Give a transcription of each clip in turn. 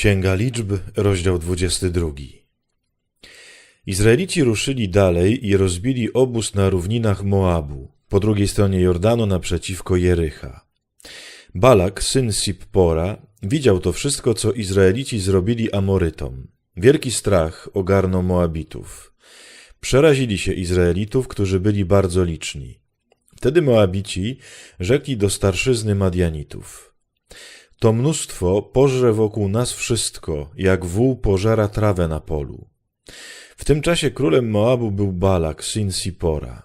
Księga Liczb, rozdział 22. Izraelici ruszyli dalej i rozbili obóz na równinach Moabu, po drugiej stronie Jordanu naprzeciwko Jericha. Balak, syn Sippora, widział to wszystko, co Izraelici zrobili Amorytom. Wielki strach ogarnął Moabitów. Przerazili się Izraelitów, którzy byli bardzo liczni. Wtedy Moabici rzekli do starszyzny Madianitów – to mnóstwo pożre wokół nas wszystko, jak wół pożera trawę na polu. W tym czasie królem Moabu był Balak, syn Sipora.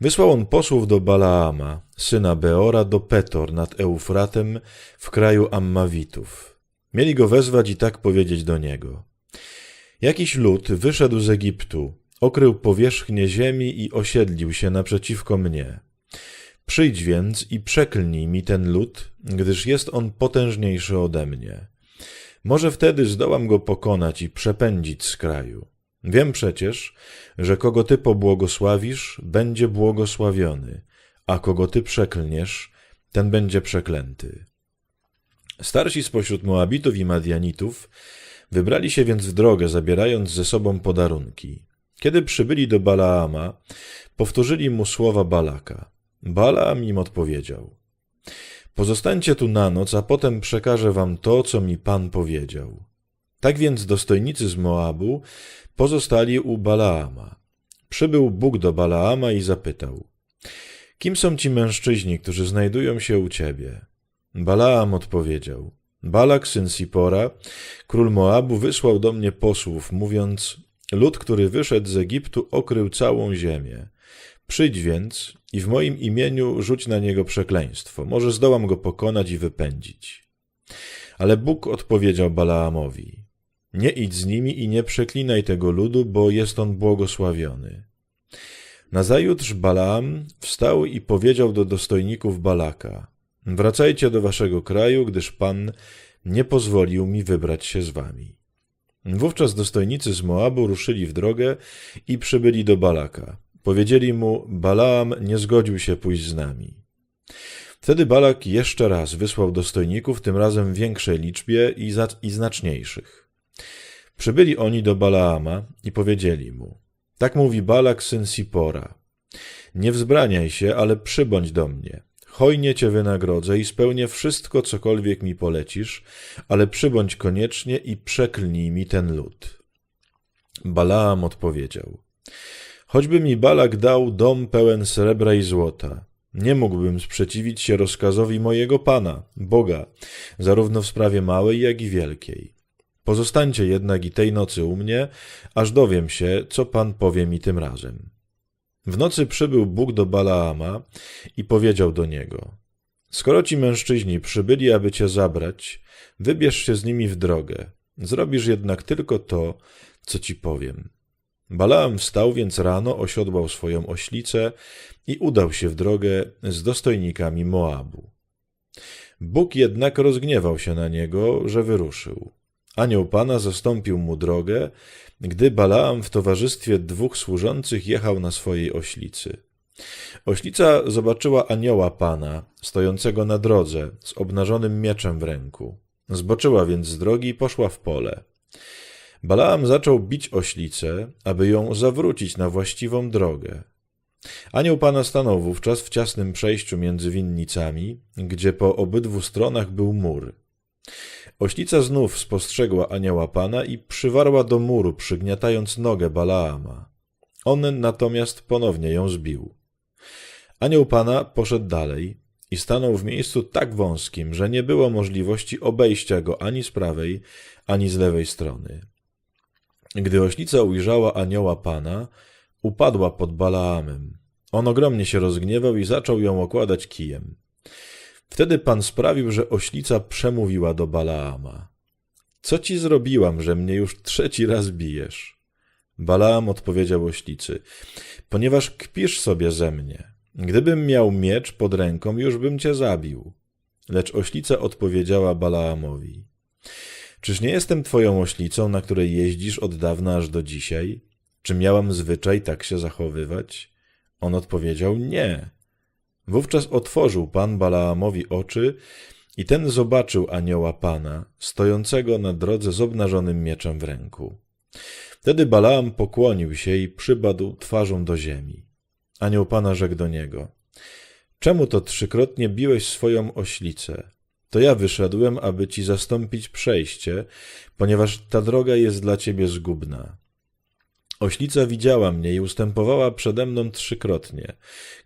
Wysłał on posłów do Balaama, syna Beora, do Petor nad Eufratem w kraju Ammawitów. Mieli go wezwać i tak powiedzieć do niego. Jakiś lud wyszedł z Egiptu, okrył powierzchnię ziemi i osiedlił się naprzeciwko mnie. Przyjdź więc i przeklnij mi ten lud, gdyż jest on potężniejszy ode mnie. Może wtedy zdołam go pokonać i przepędzić z kraju. Wiem przecież, że kogo ty pobłogosławisz, będzie błogosławiony, a kogo ty przeklniesz, ten będzie przeklęty. Starsi spośród Moabitów i Madianitów wybrali się więc w drogę, zabierając ze sobą podarunki. Kiedy przybyli do Balaama, powtórzyli mu słowa Balaka. Balaam im odpowiedział. Pozostańcie tu na noc, a potem przekażę wam to, co mi Pan powiedział. Tak więc dostojnicy z Moabu pozostali u Balaama. Przybył Bóg do Balaama i zapytał. Kim są ci mężczyźni, którzy znajdują się u ciebie? Balaam odpowiedział. Balak, syn Sipora, król Moabu, wysłał do mnie posłów, mówiąc, lud, który wyszedł z Egiptu, okrył całą ziemię. Przyjdź więc i w moim imieniu rzuć na niego przekleństwo. Może zdołam go pokonać i wypędzić. Ale Bóg odpowiedział Balaamowi: Nie idź z nimi i nie przeklinaj tego ludu, bo jest on błogosławiony. Nazajutrz Balaam wstał i powiedział do dostojników Balaka: Wracajcie do waszego kraju, gdyż Pan nie pozwolił mi wybrać się z wami. Wówczas dostojnicy z Moabu ruszyli w drogę i przybyli do Balaka. Powiedzieli mu, Balaam nie zgodził się pójść z nami. Wtedy Balak jeszcze raz wysłał dostojników, tym razem w większej liczbie i, za, i znaczniejszych. Przybyli oni do Balaama i powiedzieli mu, tak mówi Balak, syn Sipora, nie wzbraniaj się, ale przybądź do mnie. Hojnie cię wynagrodzę i spełnię wszystko, cokolwiek mi polecisz, ale przybądź koniecznie i przeklnij mi ten lud. Balaam odpowiedział, Choćby mi Balak dał dom pełen srebra i złota, nie mógłbym sprzeciwić się rozkazowi mojego Pana, Boga, zarówno w sprawie małej, jak i wielkiej. Pozostańcie jednak i tej nocy u mnie, aż dowiem się, co Pan powie mi tym razem. W nocy przybył Bóg do Balaama i powiedział do niego: Skoro ci mężczyźni przybyli, aby cię zabrać, wybierz się z nimi w drogę. Zrobisz jednak tylko to, co ci powiem. Balaam wstał więc rano, osiodłał swoją oślicę i udał się w drogę z dostojnikami Moabu. Bóg jednak rozgniewał się na niego, że wyruszył. Anioł Pana zastąpił mu drogę, gdy Balaam w towarzystwie dwóch służących jechał na swojej oślicy. Oślica zobaczyła anioła Pana, stojącego na drodze, z obnażonym mieczem w ręku. Zboczyła więc z drogi i poszła w pole. Balaam zaczął bić oślicę, aby ją zawrócić na właściwą drogę. Anioł Pana stanął wówczas w ciasnym przejściu między winnicami, gdzie po obydwu stronach był mur. Oślica znów spostrzegła anioła Pana i przywarła do muru, przygniatając nogę Balaama. On natomiast ponownie ją zbił. Anioł Pana poszedł dalej i stanął w miejscu tak wąskim, że nie było możliwości obejścia go ani z prawej, ani z lewej strony. Gdy oślica ujrzała anioła Pana, upadła pod Balaamem. On ogromnie się rozgniewał i zaczął ją okładać kijem. Wtedy Pan sprawił, że oślica przemówiła do Balaama. Co ci zrobiłam, że mnie już trzeci raz bijesz? Balaam odpowiedział oślicy, ponieważ kpisz sobie ze mnie. Gdybym miał miecz pod ręką, już bym cię zabił. Lecz oślica odpowiedziała Balaamowi. Czyż nie jestem twoją oślicą, na której jeździsz od dawna aż do dzisiaj? Czy miałam zwyczaj tak się zachowywać? On odpowiedział nie. Wówczas otworzył Pan Balaamowi oczy I ten zobaczył anioła Pana, stojącego na drodze z obnażonym mieczem w ręku. Wtedy Balaam pokłonił się i przypadł twarzą do ziemi. Anioł Pana rzekł do niego: Czemu to trzykrotnie biłeś swoją oślicę? To ja wyszedłem, aby ci zastąpić przejście, ponieważ ta droga jest dla ciebie zgubna. Oślica widziała mnie i ustępowała przede mną trzykrotnie.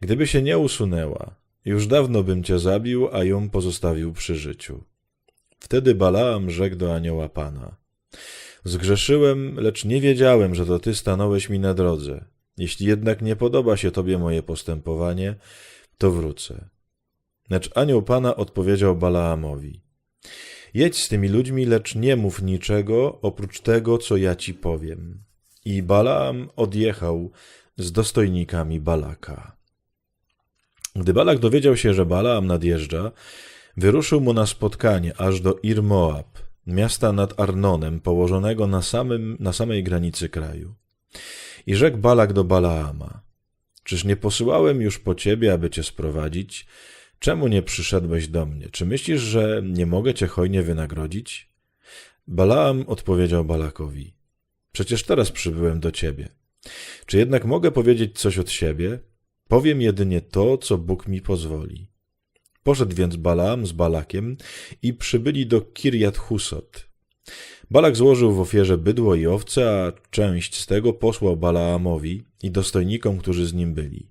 Gdyby się nie usunęła, już dawno bym cię zabił, a ją pozostawił przy życiu. Wtedy Balaam rzekł do anioła Pana. Zgrzeszyłem, lecz nie wiedziałem, że to ty stanąłeś mi na drodze. Jeśli jednak nie podoba się tobie moje postępowanie, to wrócę. Lecz anioł Pana odpowiedział Balaamowi. Jedź z tymi ludźmi, lecz nie mów niczego oprócz tego, co ja ci powiem. I Balaam odjechał z dostojnikami Balaka. Gdy Balak dowiedział się, że Balaam nadjeżdża, wyruszył mu na spotkanie aż do Ir-Moab, miasta nad Arnonem, położonego na, samym, na samej granicy kraju. I rzekł Balak do Balaama, czyż nie posyłałem już po ciebie, aby cię sprowadzić? Czemu nie przyszedłeś do mnie? Czy myślisz, że nie mogę cię hojnie wynagrodzić? Balaam odpowiedział Balakowi, przecież teraz przybyłem do ciebie. Czy jednak mogę powiedzieć coś od siebie? Powiem jedynie to, co Bóg mi pozwoli. Poszedł więc Balaam z Balakiem i przybyli do Kirjat Husot. Balak złożył w ofierze bydło i owce, a część z tego posłał Balaamowi i dostojnikom, którzy z nim byli.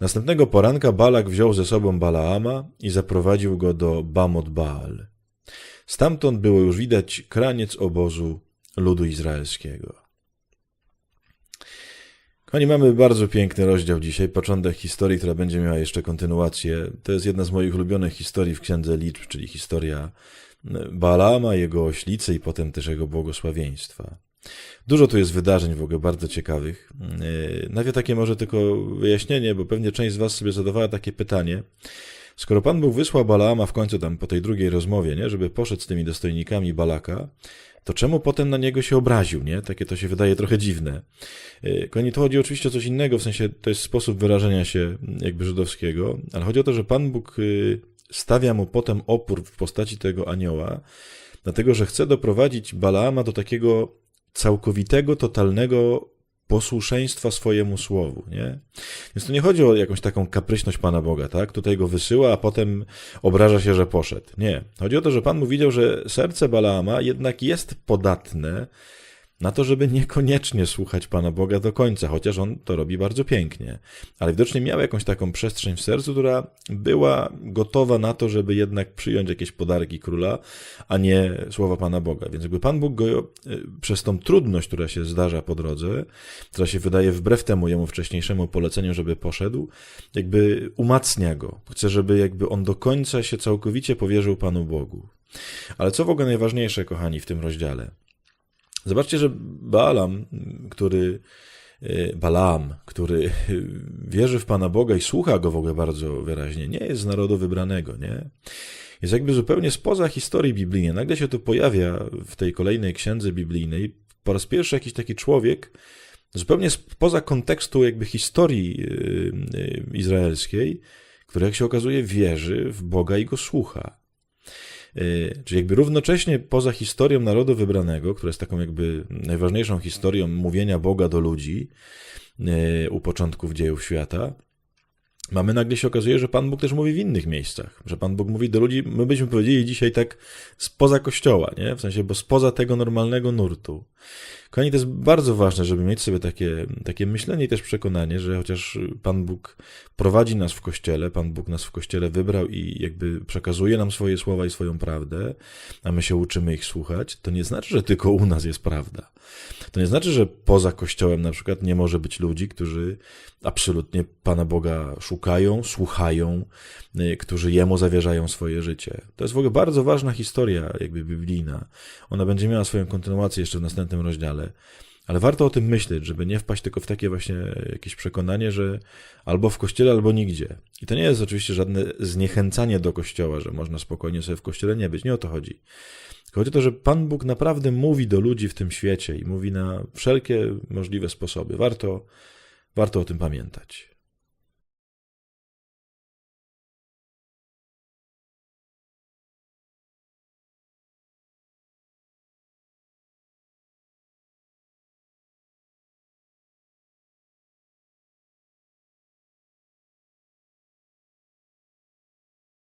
Następnego poranka Balak wziął ze sobą Balaama i zaprowadził go do Bamot Baal. Stamtąd było już widać kraniec obozu ludu izraelskiego. Kochani, mamy bardzo piękny rozdział dzisiaj, początek historii, która będzie miała jeszcze kontynuację. To jest jedna z moich ulubionych historii w Księdze Liczb, czyli historia Balama, jego oślicy i potem też jego błogosławieństwa. Dużo tu jest wydarzeń w ogóle bardzo ciekawych. Yy, Nawet takie może tylko wyjaśnienie, bo pewnie część z Was sobie zadawała takie pytanie. Skoro Pan Bóg wysłał Balaama w końcu tam po tej drugiej rozmowie, nie, żeby poszedł z tymi dostojnikami Balaka, to czemu potem na niego się obraził, nie? Takie to się wydaje trochę dziwne. Yy, Koni, to chodzi oczywiście o coś innego, w sensie to jest sposób wyrażenia się jakby żydowskiego, ale chodzi o to, że Pan Bóg yy, stawia mu potem opór w postaci tego anioła, dlatego że chce doprowadzić Balaama do takiego całkowitego, totalnego posłuszeństwa swojemu słowu, nie? Więc tu nie chodzi o jakąś taką kapryśność Pana Boga, tak? Tutaj go wysyła, a potem obraża się, że poszedł. Nie. Chodzi o to, że Pan mu widział, że serce Balaama jednak jest podatne na to, żeby niekoniecznie słuchać Pana Boga do końca, chociaż on to robi bardzo pięknie. Ale widocznie miał jakąś taką przestrzeń w sercu, która była gotowa na to, żeby jednak przyjąć jakieś podarki króla, a nie słowa Pana Boga. Więc jakby Pan Bóg go y, przez tą trudność, która się zdarza po drodze, która się wydaje wbrew temu jemu wcześniejszemu poleceniu, żeby poszedł, jakby umacnia go. Chce, żeby jakby on do końca się całkowicie powierzył Panu Bogu. Ale co w ogóle najważniejsze, kochani, w tym rozdziale? Zobaczcie, że Balaam, który Balaam, który wierzy w Pana Boga i słucha go w ogóle bardzo wyraźnie, nie jest z narodu wybranego, nie? Jest jakby zupełnie spoza historii biblijnej. Nagle się tu pojawia w tej kolejnej księdze biblijnej po raz pierwszy jakiś taki człowiek, zupełnie spoza kontekstu jakby historii izraelskiej, który jak się okazuje wierzy w Boga i go słucha. Czyli jakby równocześnie poza historią narodu wybranego, która jest taką jakby najważniejszą historią mówienia Boga do ludzi u początków dziejów świata, mamy nagle się okazuje, że Pan Bóg też mówi w innych miejscach, że Pan Bóg mówi do ludzi, my byśmy powiedzieli dzisiaj tak spoza kościoła, nie? W sensie, bo spoza tego normalnego nurtu. Kochani, to jest bardzo ważne, żeby mieć sobie takie, takie myślenie i też przekonanie, że chociaż Pan Bóg prowadzi nas w kościele, Pan Bóg nas w kościele wybrał i jakby przekazuje nam swoje słowa i swoją prawdę, a my się uczymy ich słuchać, to nie znaczy, że tylko u nas jest prawda. To nie znaczy, że poza kościołem na przykład nie może być ludzi, którzy absolutnie Pana Boga szukają, słuchają, którzy Jemu zawierzają swoje życie. To jest w ogóle bardzo ważna historia jakby biblijna. Ona będzie miała swoją kontynuację jeszcze w następnym rozdziale. Ale warto o tym myśleć, żeby nie wpaść tylko w takie właśnie jakieś przekonanie, że albo w kościele, albo nigdzie. I to nie jest oczywiście żadne zniechęcanie do kościoła, że można spokojnie sobie w kościele nie być. Nie o to chodzi. Chodzi o to, że Pan Bóg naprawdę mówi do ludzi w tym świecie i mówi na wszelkie możliwe sposoby. Warto, warto o tym pamiętać.